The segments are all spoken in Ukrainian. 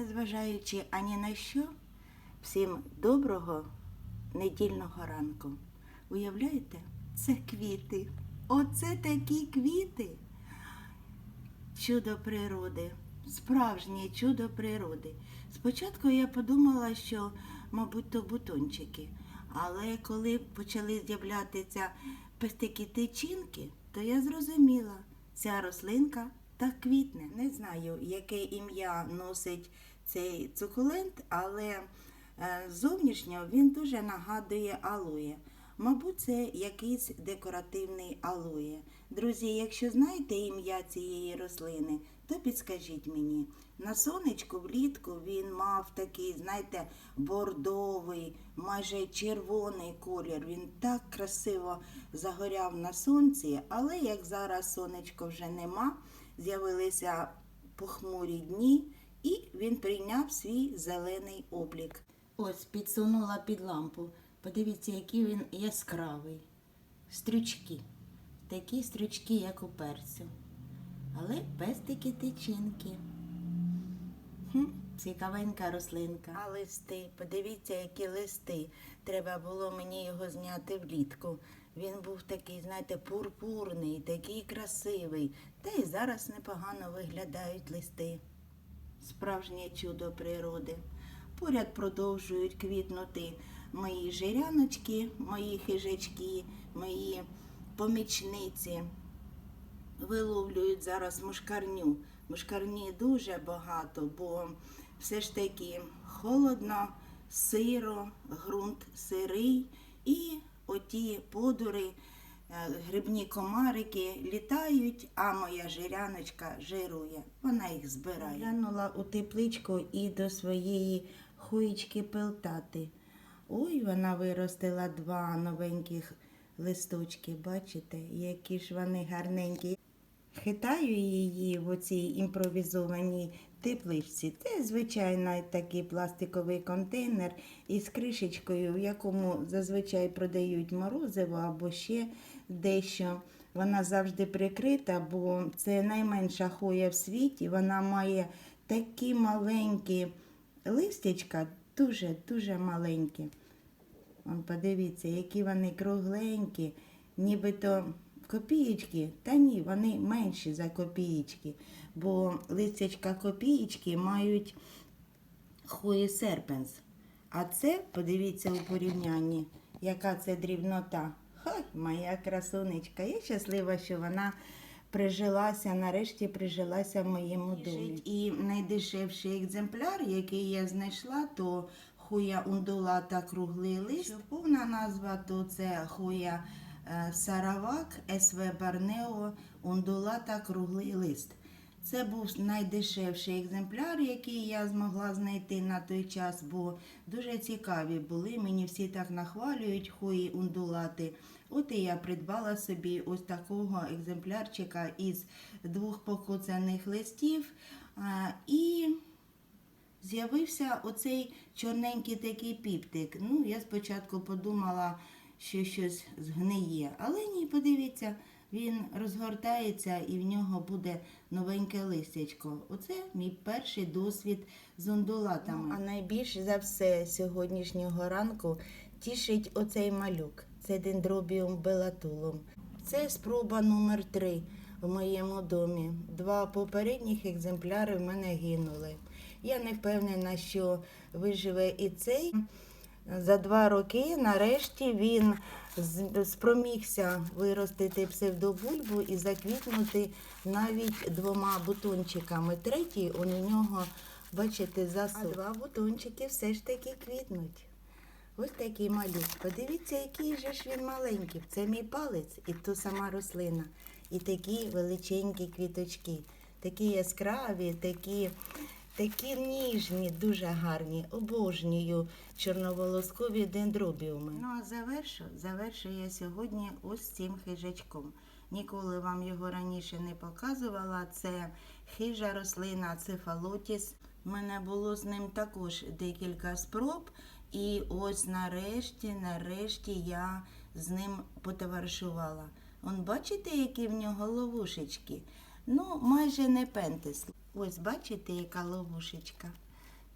незважаючи ані на що, всім доброго недільного ранку. Уявляєте, це квіти. Оце такі квіти. Чудо природи, справжнє чудо природи. Спочатку я подумала, що, мабуть, то бутончики. Але коли почали з'являтися пестики тичинки, то я зрозуміла, ця рослинка так квітне. Не знаю, яке ім'я носить цей цукулент, але е, зовнішньо він дуже нагадує алоє. Мабуть, це якийсь декоративний алоє. Друзі, якщо знаєте ім'я цієї рослини, то підскажіть мені. На сонечку влітку він мав такий, знаєте, бордовий, майже червоний колір. Він так красиво загоряв на сонці, але як зараз сонечко вже нема, з'явилися похмурі дні, він прийняв свій зелений облік. Ось підсунула під лампу. Подивіться, який він яскравий. Стрючки. Такі стрючки, як у перцю. Але пестики тичинки. Хм, цікавенька рослинка. А листи, подивіться, які листи. Треба було мені його зняти влітку. Він був такий, знаєте, пурпурний, такий красивий. Та й зараз непогано виглядають листи. Справжнє чудо природи. Поряд продовжують квітнути мої жиряночки, мої хижачки, мої помічниці виловлюють зараз мушкарню. Мушкарні дуже багато, бо все ж таки холодно, сиро, ґрунт сирий і оті подури, грибні комарики літають, а моя жиряночка жирує. Вона їх збирає. Глянула у тепличку і до своєї хуєчки пелтати. Ой, вона виростила два новеньких листочки, бачите, які ж вони гарненькі. Хитаю її в оцій імпровізованій тепличці. Це звичайно такий пластиковий контейнер із кришечкою, в якому зазвичай продають морозиво або ще дещо. Вона завжди прикрита, бо це найменша хоя в світі. Вона має такі маленькі листячка, дуже-дуже маленькі. Вон, подивіться, які вони кругленькі, нібито копієчки. Та ні, вони менші за копієчки, бо листячка копієчки мають хої серпенс. А це, подивіться у порівнянні, яка це дрібнота. Хай, моя красунечка. Я щаслива, що вона прижилася, нарешті прижилася в моєму домі. І найдешевший екземпляр, який я знайшла, то хуя ундулата круглий лист. Повна назва то це хуя саравак СВ Барнео ундулата круглий лист. Це був найдешевший екземпляр, який я змогла знайти на той час, бо дуже цікаві були. Мені всі так нахвалюють хої ундулати. От і я придбала собі ось такого екземплярчика із двох покоцаних листів. І з'явився оцей чорненький такий піптик. Ну, я спочатку подумала, що щось згниє. Але ні, подивіться, він розгортається і в нього буде новеньке листячко. Оце мій перший досвід з ондулатами. А найбільше за все сьогоднішнього ранку тішить оцей малюк. Це дендробіум белатулум. Це спроба номер три в моєму домі. Два попередніх екземпляри в мене гинули. Я не впевнена, що виживе і цей. За два роки нарешті він спромігся виростити псевдобульбу і заквітнути навіть двома бутончиками. Третій у нього, бачите, засух. А два бутончики все ж таки квітнуть. Ось такий малюк. Подивіться, який же ж він маленький. Це мій палець і то сама рослина. І такі величенькі квіточки. Такі яскраві, такі, такі ніжні, дуже гарні. Обожнюю чорноволоскові дендробіуми. Ну а завершу, завершу я сьогодні ось цим хижачком. Ніколи вам його раніше не показувала. Це хижа рослина цефалотіс. У мене було з ним також декілька спроб. І ось нарешті, нарешті я з ним потоваришувала. Он бачите, які в нього ловушечки? Ну, майже не пентес. Ось бачите, яка ловушечка.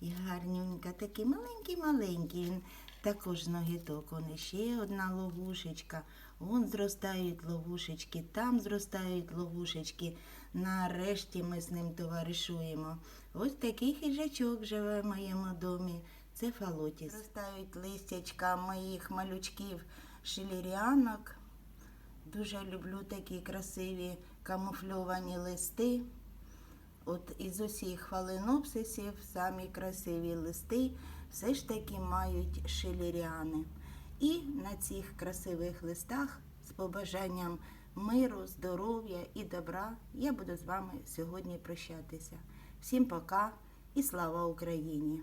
І гарнюнька, такий маленький-маленький. Він також ногіток. Он ще одна ловушечка. Вон зростають ловушечки, там зростають ловушечки. Нарешті ми з ним товаришуємо. Ось такий хижачок живе в моєму домі. Це фалотіс. Зростають листячка моїх малючків шиліріанок. Дуже люблю такі красиві камуфльовані листи. От із усіх фаленопсисів самі красиві листи все ж таки мають шиліріани. І на цих красивих листах з побажанням миру, здоров'я і добра я буду з вами сьогодні прощатися. Всім пока і слава Україні!